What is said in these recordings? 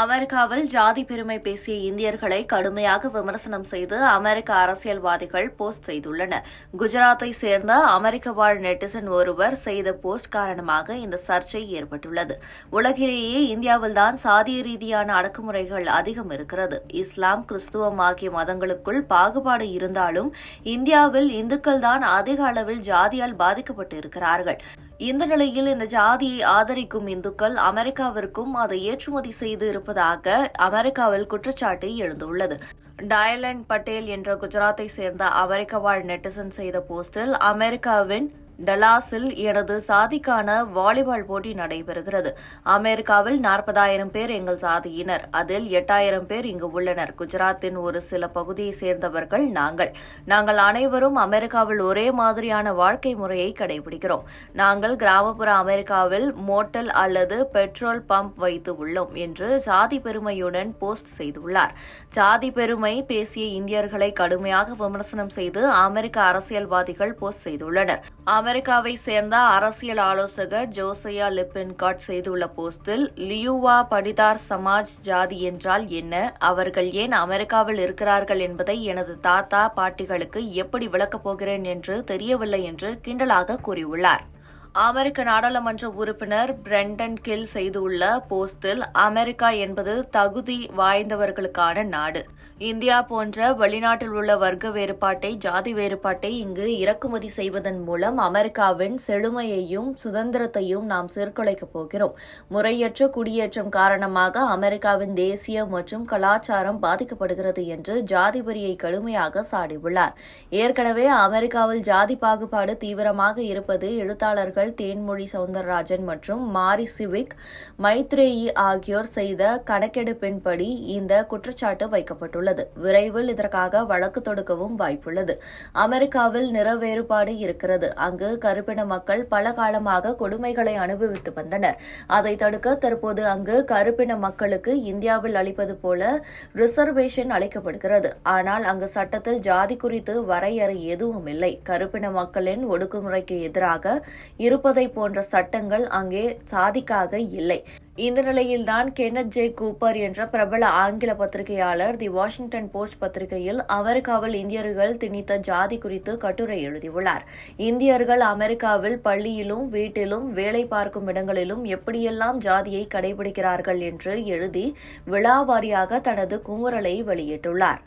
அமெரிக்காவில் ஜாதி பெருமை பேசிய இந்தியர்களை கடுமையாக விமர்சனம் செய்து அமெரிக்க அரசியல்வாதிகள் போஸ்ட் செய்துள்ளனர். குஜராத்தை சேர்ந்த அமெரிக்க வாழ் நெட்டிசன் ஒருவர் செய்த போஸ்ட் காரணமாக இந்த சர்ச்சை ஏற்பட்டுள்ளது. உலகிலேயே இந்தியாவில்தான் சாதிய ரீதியான அடக்குமுறைகள் அதிகம் இருக்கிறது. இஸ்லாம் கிறிஸ்துவம் ஆகிய மதங்களுக்குள் பாகுபாடு இருந்தாலும் இந்தியாவில் இந்துக்கள் தான் அதிக அளவில் ஜாதியால் பாதிக்கப்பட்டு இருக்கிறார்கள் இந்த நிலையில் இந்த ஜாதியை ஆதரிக்கும் இந்துக்கள் அமெரிக்காவிற்கும் அதை ஏற்றுமதி செய்து இருப்பதாக அமெரிக்காவில் குற்றச்சாட்டு எழுந்துள்ளது. டயலன் பட்டேல் என்ற குஜராத்தை சேர்ந்த அமெரிக்க வாழ் நெட்டிசன் செய்த போஸ்டில் அமெரிக்காவின் டலாஸில் எனது சாதிக்கான வாலிபால் போட்டி நடைபெறுகிறது. அமெரிக்காவில் நாற்பதாயிரம் பேர் எங்கள் சாதியினர். அதில் எட்டாயிரம் பேர் இங்கு உள்ளனர். குஜராத்தின் ஒரு சில பகுதியை சேர்ந்தவர்கள் நாங்கள். நாங்கள் அனைவரும் அமெரிக்காவில் ஒரே மாதிரியான வாழ்க்கை முறையை கடைபிடிக்கிறோம். நாங்கள் கிராமப்புற அமெரிக்காவில் மோட்டல் அல்லது பெட்ரோல் பம்ப் வைத்து உள்ளோம் என்று சாதி பெருமையுடன் போஸ்ட் செய்துள்ளார். சாதி பெருமை பேசிய இந்தியர்களை கடுமையாக விமர்சனம் செய்து அமெரிக்க அரசியல்வாதிகள் போஸ்ட் செய்துள்ளனர். அமெரிக்காவை சேர்ந்த அரசியல் ஆலோசகர் ஜோசையா லிப்பின்காட் செய்துள்ள போஸ்டில் லியூவா படிதார் சமாஜ் ஜாதி என்றால் என்ன? அவர்கள் ஏன் அமெரிக்காவில் இருக்கிறார்கள் என்பதை எனது தாத்தா பாட்டிகளுக்கு எப்படி விளக்கப் போகிறேன் என்று தெரியவில்லை என்று கிண்டலாக கூறியுள்ளார். அமெரிக்க நாடாளுமன்ற உறுப்பினர் பிரெண்டன் கில் செய்துள்ள போஸ்டில் அமெரிக்கா என்பது தகுதி வாய்ந்தவர்களுக்கான நாடு. இந்தியா போன்ற வெளிநாட்டில் உள்ள வர்க்க வேறுபாட்டை ஜாதி வேறுபாட்டை இங்கு இறக்குமதி செய்வதன் மூலம் அமெரிக்காவின் செழுமையையும் சுதந்திரத்தையும் நாம் சீர்குலைக்கப் போகிறோம். முறையற்ற குடியேற்றம் காரணமாக அமெரிக்காவின் தேசிய மற்றும் கலாச்சாரம் பாதிக்கப்படுகிறது என்று ஜாதிபரியை கடுமையாக சாடியுள்ளார். ஏற்கனவே அமெரிக்காவில் ஜாதி பாகுபாடு தீவிரமாக இருப்பது எழுத்தாளர்கள் தேன்மொழி சவுந்தரராஜன் மற்றும் மாரி சிவிக் மைத்ரேயி ஆகியோர் செய்த கணக்கெடுப்பின்படி இந்த குற்றச்சாட்டு வைக்கப்பட்டுள்ளது. விரைவில் இதற்காக வழக்கு தொடுக்கவும் வாய்ப்புள்ளது. அமெரிக்காவில் நிற வேறுபாடு இருக்கிறது. அங்கு கருப்பின மக்கள் பல காலமாக கொடுமைகளை அனுபவித்து வந்தனர். அதை தடுக்க தற்போது அங்கு கருப்பின மக்களுக்கு இந்தியாவில் அளிப்பது போல ரிசர்வேஷன் அளிக்கப்படுகிறது. ஆனால் அங்கு சட்டத்தில் ஜாதி குறித்து வரையறை எதுவும் இல்லை கருப்பின மக்களின் ஒடுக்குமுறைக்கு எதிராக இருப்பதை போன்ற சட்டங்கள் அங்கே சாதிக்காக இல்லை. இந்த நிலையில்தான் கெனட் ஜே கூப்பர் என்ற பிரபல ஆங்கில பத்திரிகையாளர் தி வாஷிங்டன் போஸ்ட் பத்திரிகையில் அமெரிக்காவில் இந்தியர்கள் திணித்த ஜாதி குறித்து கட்டுரை எழுதியுள்ளார். இந்தியர்கள் அமெரிக்காவில் பள்ளியிலும் வீட்டிலும் வேலை பார்க்கும் இடங்களிலும் எப்படியெல்லாம் ஜாதியை கடைபிடிக்கிறார்கள் என்று எழுதி விழாவாரியாக தனது குமுறலை வெளியிட்டுள்ளார்.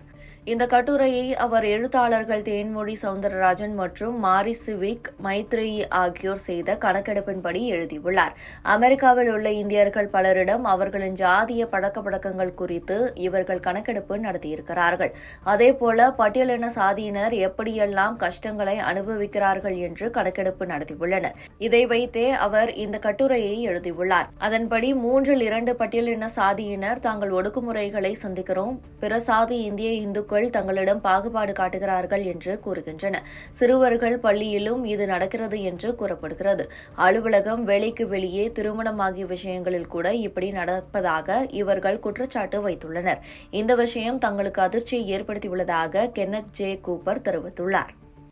இந்த கட்டுரையை அவர் எழுத்தாளர்கள் தேன்மொழி சவுந்தரராஜன் மற்றும் மாரி சிவிக் மைத்ரேயி ஆகியோர் செய்த கணக்கெடுப்பின்படி எழுதியுள்ளார். அமெரிக்காவில் உள்ள இந்தியர்கள் பலரிடம் அவர்களின் ஜாதிய பழக்க பழக்கங்கள் குறித்து இவர்கள் கணக்கெடுப்பு நடத்தியிருக்கிறார்கள். அதேபோல பட்டியலின சாதியினர் எப்படியெல்லாம் கஷ்டங்களை அனுபவிக்கிறார்கள் என்று கணக்கெடுப்பு நடத்தியுள்ளனர். இதை வைத்தே அவர் இந்த கட்டுரையை எழுதியுள்ளார். அதன்படி மூன்றில் இரண்டு பட்டியலின சாதியினர் தாங்கள் ஒடுக்குமுறைகளை சந்திக்கிறோம். பிற சாதி இந்திய இந்து பெற்றோர்கள் தங்களிடம் பாகுபாடு காட்டுகிறார்கள் என்று கூறுகின்றன. சிறுவர்கள் பள்ளியிலும் இது நடக்கிறது என்று கூறப்படுகிறது. அலுவலகம் வேலைக்கு வெளியே திருமணம் ஆகிய விஷயங்களில் கூட இப்படி நடப்பதாக இவர்கள் குற்றச்சாட்டு வைத்துள்ளனர். இந்த விஷயம் தங்களுக்கு அதிர்ச்சியை ஏற்படுத்தியுள்ளதாக கென்னத் ஜே. கூப்பர் தெரிவித்துள்ளார்.